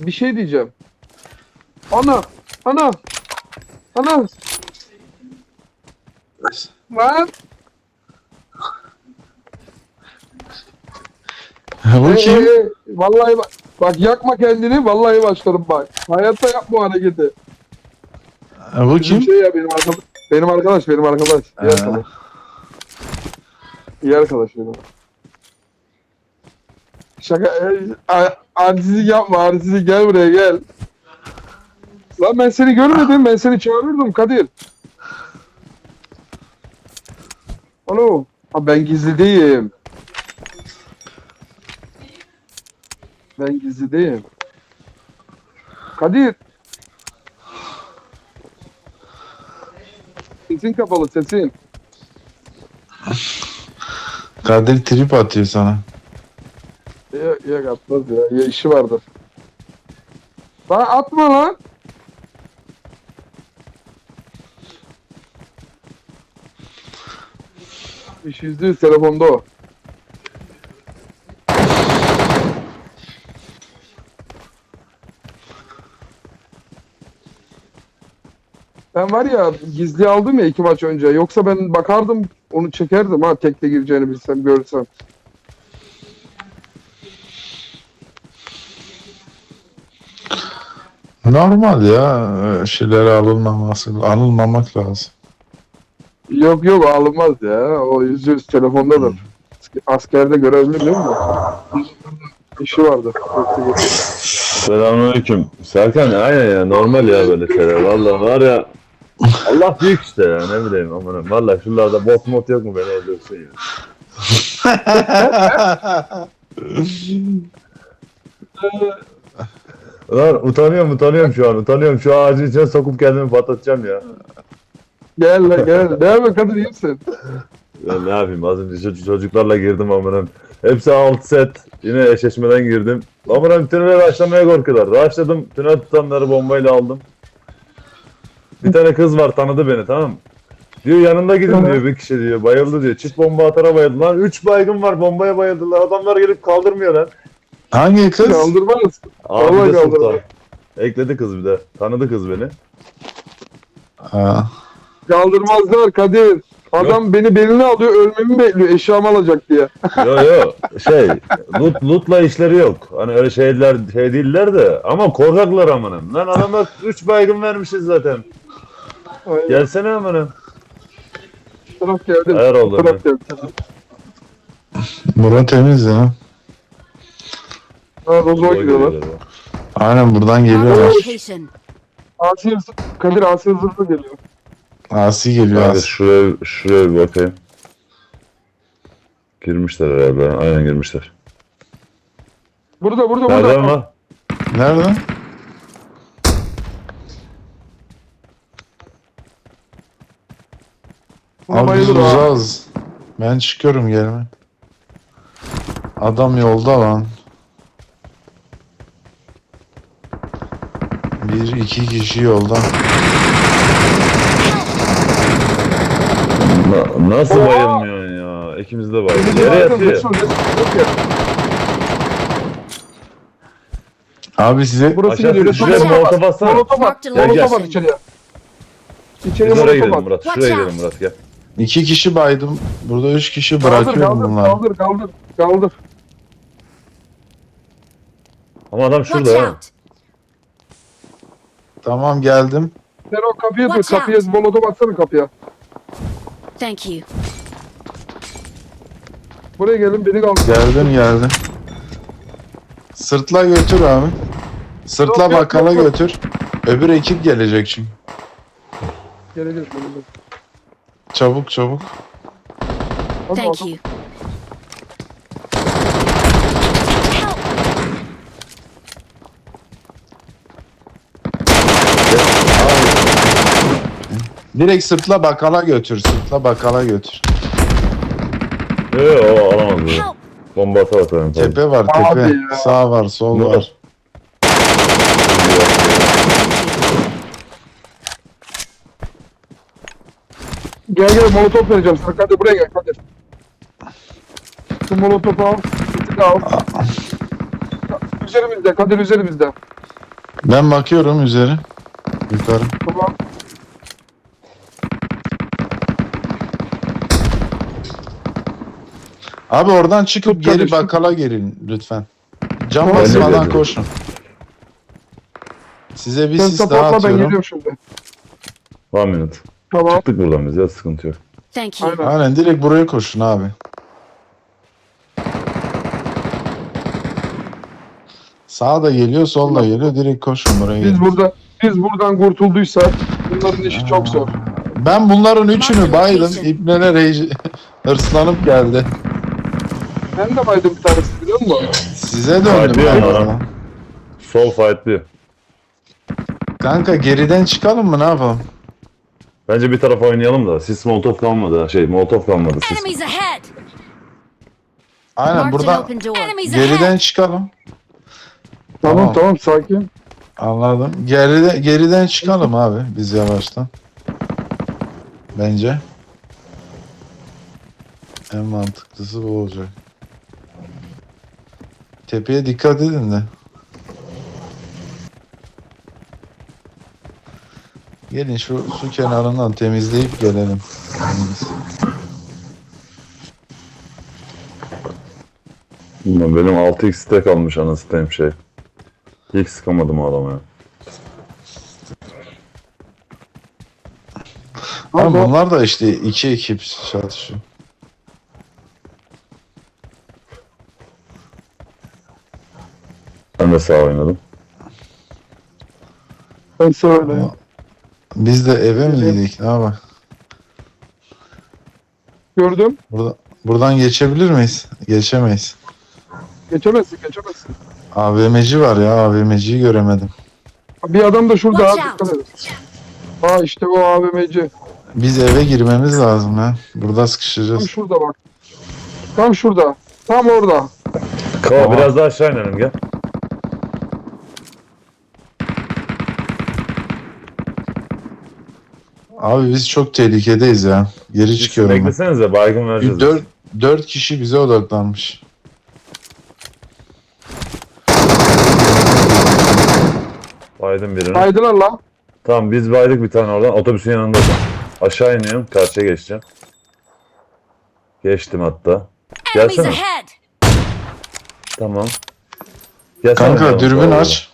bir şey diyeceğim. Ana, ana, ana. Lan. Bu Ee, kim? ee, vallahi bak, bak yakma kendini. Vallahi başladım bak. Hayatta yapma o hareketi. Bu Bizim kim? şey ya benim arkadaş. Benim arkadaş, benim arkadaş. İyi arkadaş. İyi arkadaş benim. Şaka, e, a- artistlik yapma, artistlik gel buraya gel. Lan ben seni görmedim, ben seni çağırırdım Kadir. Alo. Ha ben gizlideyim. Ben gizlideyim. Kadir. Sesin kapalı sesin. Kadir trip atıyor sana. Ya, ya atmaz ya. Ya işi vardır. Lan atma lan. İş yüzde yüz telefonda o. Ben var ya gizli aldım ya iki maç önce. Yoksa ben bakardım onu çekerdim ha tekte gireceğini bilsem görsem. Normal ya. öyle Şeylere alınmaması, anılmamak lazım. Yok yok alınmaz ya. O yüzde yüz telefondadır. Askerde görevli değil mi? İşi vardı. Selamünaleyküm. Serkan aynen ya normal ya böyle şeyler. Vallahi var ya Allah büyük işte ya ne bileyim aman Vallahi şuralarda bot mot yok mu beni öldürsün ya. Lan utanıyorum utanıyorum şu an utanıyorum şu ağacın içine sokup kendimi patlatacağım ya. Gel lan gel. Devam et kadın iyi misin? Ya ne yapayım az önce çocuk- çocuklarla girdim amanım. Hepsi alt set. Yine eşleşmeden girdim. Amanım tünele başlamaya korkuyorlar. Başladım tünel tutanları bombayla aldım. Bir tane kız var tanıdı beni tamam mı? Diyor yanında gidin diyor bir kişi diyor. Bayıldı diyor. Çift bomba atara bayıldı. Lan 3 baygın var bombaya bayıldılar. Adamlar gelip kaldırmıyor lan. Hangi kız? Kaldırmaz. Abi Vallahi de sultan. kaldırdı. Ekledi kız bir de. Tanıdı kız beni. Ha. Kaldırmazlar Kadir. Adam beni beline alıyor ölmemi bekliyor eşyamı alacak diye. Yo yo şey loot, lootla işleri yok. Hani öyle şeyler şey değiller de ama korkaklar amanım. Lan adamlar 3 baygın vermişiz zaten. Aynen. Gelsene amanım. Bu taraf geldi. Ayar oldu. taraf geldi. Bura temiz ya. Ha Rozo'ya gidiyorlar. Aynen buradan geliyorlar. Location. Asiye Kadir Asiye zırhlı geliyor. Asi geliyor Abi Asi. şuraya, şuraya bir bakayım. Girmişler herhalde. Aynen girmişler. Burada burada Nerede burada. ama? Nerede? Abi biz uzağız. Ben çıkıyorum gelme. Adam yolda lan. Bir iki kişi yolda. Na- nasıl Oo! bayılmıyorsun ya? İkimiz de Beni bayıldı. de Yere yatıyor. Abi size Burası Aşağı geliyor. Şuraya Watch out. molotof atsana. Molotof at. Gel, gel. Molotof at içeriye. İçeriye Biz oraya molotof gidelim at. Murat. Watch Şuraya out. gidelim Murat gel. iki kişi baydım. Burada üç kişi Kaldır bırakıyorum kaldır bunları. kaldır kaldır. Kaldır. Ama adam Watch şurada ha. out. Tamam geldim. Sen o kapıya dur. Watch Kapıya molotof atsana kapıya. Thank you. Buraya gelin beni kaldır. Geldim geldim. Sırtla götür abi. Sırtla Yok, yok, bakkala yok, yok. götür. Öbür ekip gelecek çünkü. Geleceğiz. geleceğiz. Çabuk çabuk. Hadi Thank bakalım. you. Direkt sırtla bakkala götür. Sırtla bakkala götür. Yo o alamaz bunu. Bomba ata atarım. tabii. Tepe var Abi tepe. ya. Sağ var sol Ne? var. Gel gel molotof vereceğim sana. Hadi buraya gel Kadir. Şu molotofu al. De al. Üzerimizde Kadir üzerimizde. Ben bakıyorum üzeri. Yukarı. Tamam. Abi oradan çıkıp Tut geri kardeşim. bakkala girin lütfen. Cam Tamam, basmadan koşun. Size bir Sen sis daha supportla ben atıyorum. geliyorum şimdi. One minute. Tamam. Çıktık buradan biz ya sıkıntı yok. Thank you. Aynen. Aynen direkt buraya koşun abi. Sağ da geliyor, sol da geliyor. Direkt koşun buraya. Biz gelin. burada biz buradan kurtulduysak bunların işi çok zor. Ben bunların üçünü baydım. rage- hırslanıp geldi. Ben de baydım bir tanesi biliyor musun? Size döndüm Hadi ben ya. oradan. Sol fightlıyor. Kanka geriden çıkalım mı ne yapalım? Bence bir tarafa oynayalım da. Sis molotov kalmadı. ha. Şey molotov kalmadı sis. Enemies ahead. Aynen Marked an buradan open door. Enemies geriden ahead. çıkalım. Tamam Tamam. tamam sakin. Anladım. Geride, geriden çıkalım abi biz yavaştan. Bence. En mantıklısı bu olacak. Tepeye dikkat edin de. Gelin şu su kenarından temizleyip gelelim. Bilmiyorum, benim 6x'te kalmış anasiteyim şey. Hiç sıkamadım o adama ya. Ama Ama bunlar da işte iki ekip çatışıyor. Ben de sağ oynadım. ben söyle. Biz de eve mi Evet. Ne yapalım? Gördüm. Burada, buradan geçebilir miyiz? Geçemeyiz. Geçemezsin geçemezsin. AVM'ci var ya AVM'ciyi göremedim. Bir adam da şurada Watch ha out. dikkat edin. Ha işte o AVM'ci. Biz eve girmemiz lazım ya. Burada Tam sıkışacağız. şurada bak. Tam şurada. Tam orada. Kava Tamam. biraz daha aşağı inelim gel. Abi biz çok tehlikedeyiz ya. Geri çıkıyorum. ben. Beklesenize baygın vereceğiz. Dört, dört kişi bize odaklanmış. Baydım birini. Baydılar lan. Tamam biz baydık bir tane oradan. Otobüsün yanında. Aşağı iniyorum. Karşıya geçeceğim. Geçtim hatta. Enemies Gelsene. ahead. Tamam. Gelsene Kanka dürbün orada. aç.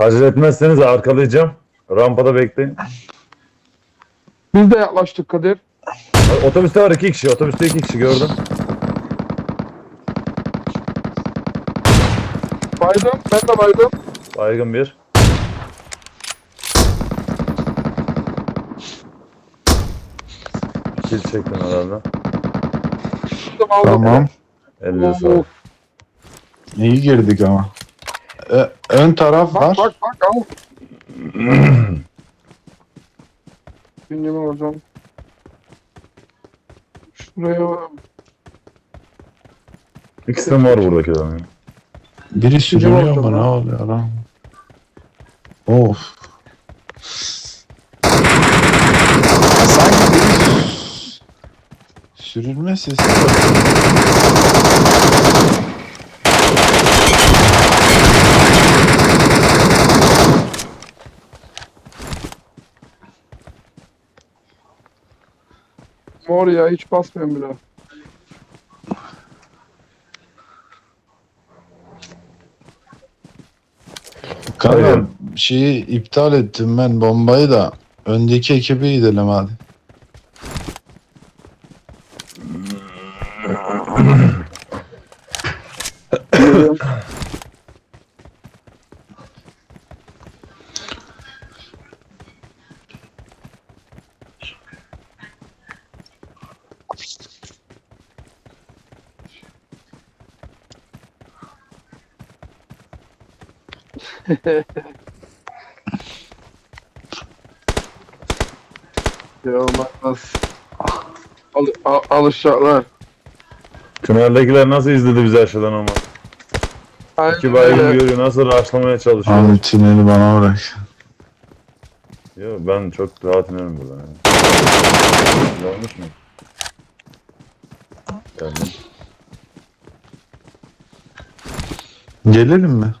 Acele etmezseniz arkalayacağım. Rampada bekleyin. Biz de yaklaştık Kadir. Otobüste var iki kişi. Otobüste iki kişi gördüm. Baydım. Ben de baydım. Baygın bir. Kill çektim herhalde. Aldım. Tamam. Elinize sağlık. İyi girdik ama. Ö- ön taraf Bak var. bak bak al. Gündeme hocam. Şuraya İkisi de var buradakilerin. ya. Biri sürünüyor mu? Ne oluyor lan? Of. Sanki biri sürünme sesi mor ya hiç basmıyorum bile. Kanka Aynen. şeyi iptal ettim ben bombayı da öndeki ekibe gidelim hadi. Bak nasıl al, al, alışacaklar. Tüneldekiler nasıl izledi bizi aşağıdan ama. Aynen İki baygın görüyor nasıl raşlamaya çalışıyor. Abi tüneli bana bırak. Yo ben çok rahat inerim buradan. Yani. Yanlış mı? Geldim. Gelelim mi?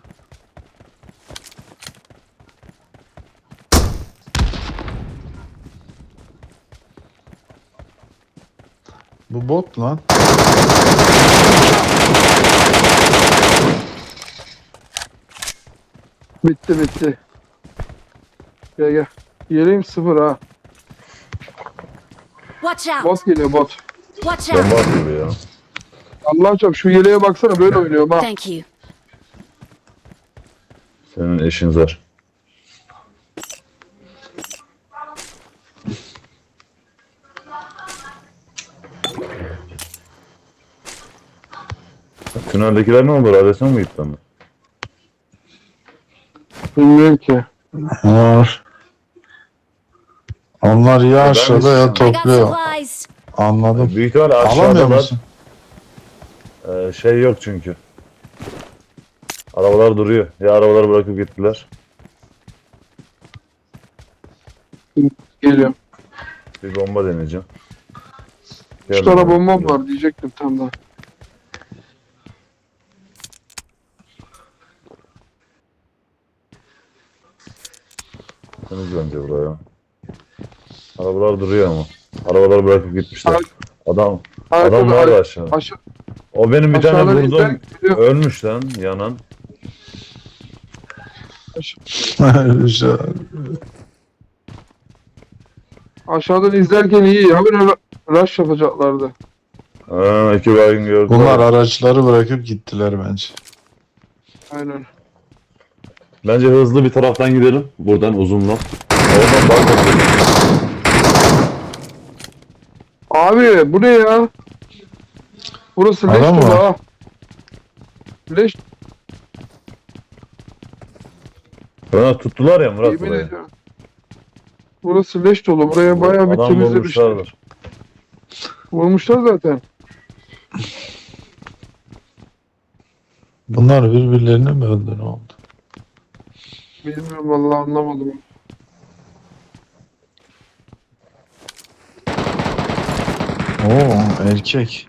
Bu bot lan. Bitti bitti. Gel gel. Yeleğim sıfır ha. Watch out! Bot geliyor bot. Watch Bomba out! atıyor ya. Allah'ım çok şu yeleğe baksana böyle oynuyorum ha. Thank you. Senin eşin zor. Tüneldekiler ne oldu? Radyasyon mu gitti ama? Bilmiyorum ki. Var. Onlar ya aşağıda ya I got topluyor. supplies. Anladım. Büyük ihtimalle Alamıyor aşağıdalar. musun? Ee, şey yok çünkü. Arabalar duruyor. Ya arabaları bırakıp gittiler. Geliyorum. Bir bomba deneyeceğim. Şu Geldim abi. bombam var diyecektim tam da. Temiz bence buraya. Arabalar duruyor ama. Arabaları bırakıp gitmişler. Adam adam var aşağıda. aşağı, O benim bir tane vurdum. Ölmüş lan yanan. Aşağıdan izlerken iyi. Böyle rush yapacaklardı. Ha, iki baygın gördüm. Bunlar araçları bırakıp gittiler bence. Aynen. Bence hızlı bir taraftan gidelim. Buradan uzunla. Oradan daha Abi bu ne ya? Burası leş Adam dolu var. ha. Leş Bana tuttular ya Murat yemin burayı. ediyorum. Burası leş dolu. Buraya bayağı bir Adam temizlemişler. vurmuşlardır. Vurmuşlar zaten. Bunlar birbirlerini mi öldü ne oldu? Bilmiyorum vallahi anlamadım. Oo erkek.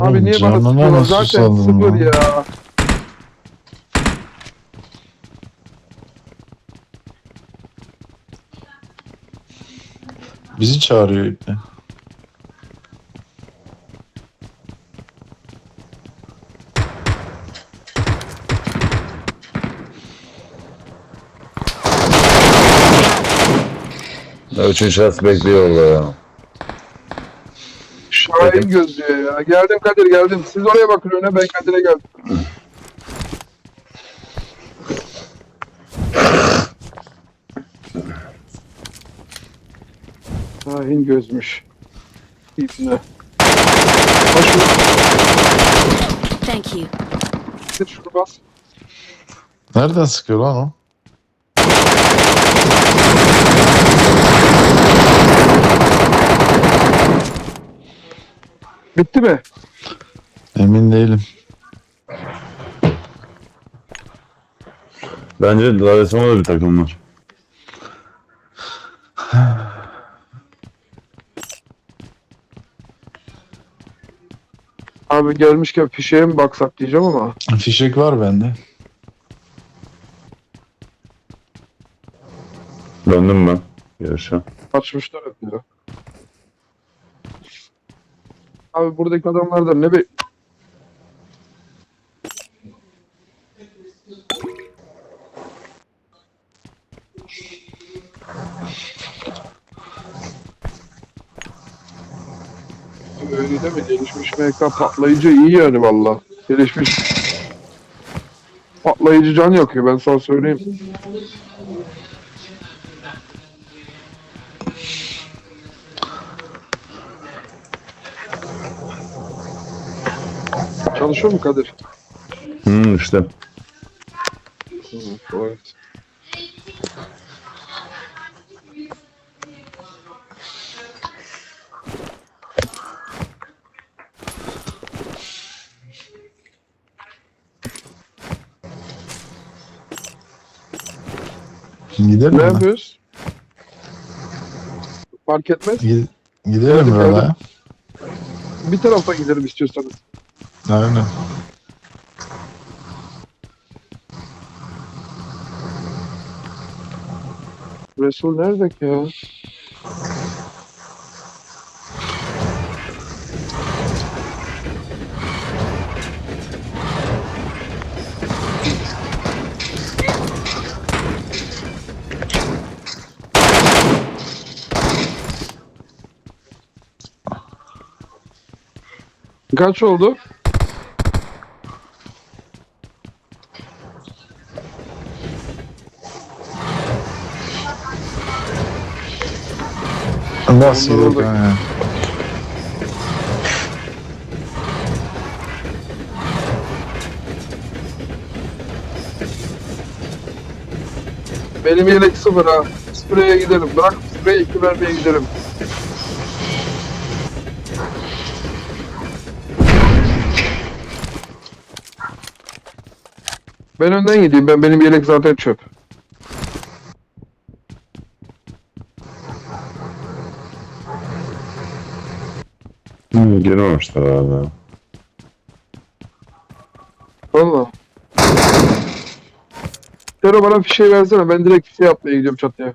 Abi niye bana sıkıyorlar? Zaten sıfır ya. Bizi çağırıyor ipne. Üçüncü şahıs bekliyor orada ya. Şahin gözlüyor ya. Geldim Kadir geldim. Siz oraya bakın öne ben Kadir'e geldim. Şahin gözmüş. İbne. Hoş Thank you. Kadir şunu bas. Nereden sıkıyor lan o? Bitti mi? Emin değilim. Bence Radyason'da da bir takım var. Abi gelmişken fişeğe mi baksak diyeceğim ama. Fişek var bende. Döndüm ben. Görüşe. Açmışlar hep ya. Abi buradaki adamlardan ne be... Öyle deme gelişmiş MK patlayıcı iyi yani valla. Gelişmiş patlayıcı can yakıyor ben sana söyleyeyim. Çalışıyor mu Kadir? Hmm işte. Evet. Gidelim Ne mi? yapıyoruz? Fark etmez. Gi- Gidelim mi oraya? Bir tarafa gidelim istiyorsanız. Aynen. Resul nerede ki ya? Kaç oldu? Nasıl yok yani? Benim yelek sıfır ha. Spreye gidelim. Bırak spreye iki vermeye gidelim. Ben önden gideyim. Ben benim yelek zaten çöp. Hmm, girmemişler abi. Valla. Sero bana bir şey versene. Ben direkt şey yapmaya gidiyorum çatıya.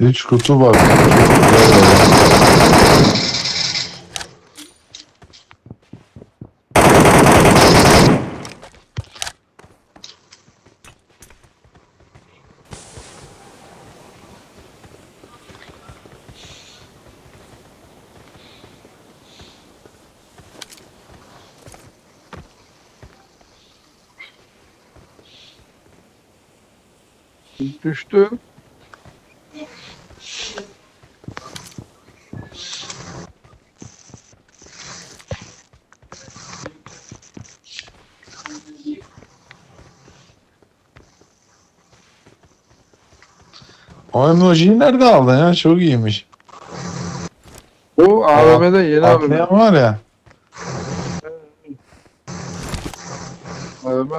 Üç kutu var. Düştü. O emojiyi nerede aldın ya? Çok iyiymiş. Bu AVM'de yeni AVM. Atlayan var ya. AVM.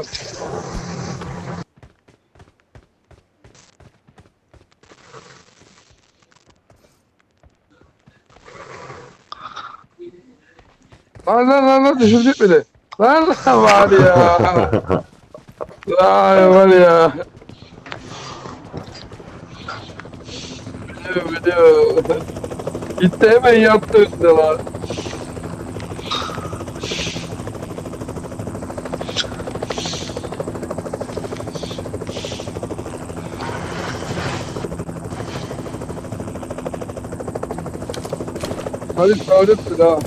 Lan lan lan lan düşürdük bile. Lan lan var ya. Lan var ya. Biliyor biliyor. Gitti hemen yattı üstüne lan. Hadi sağlık ha.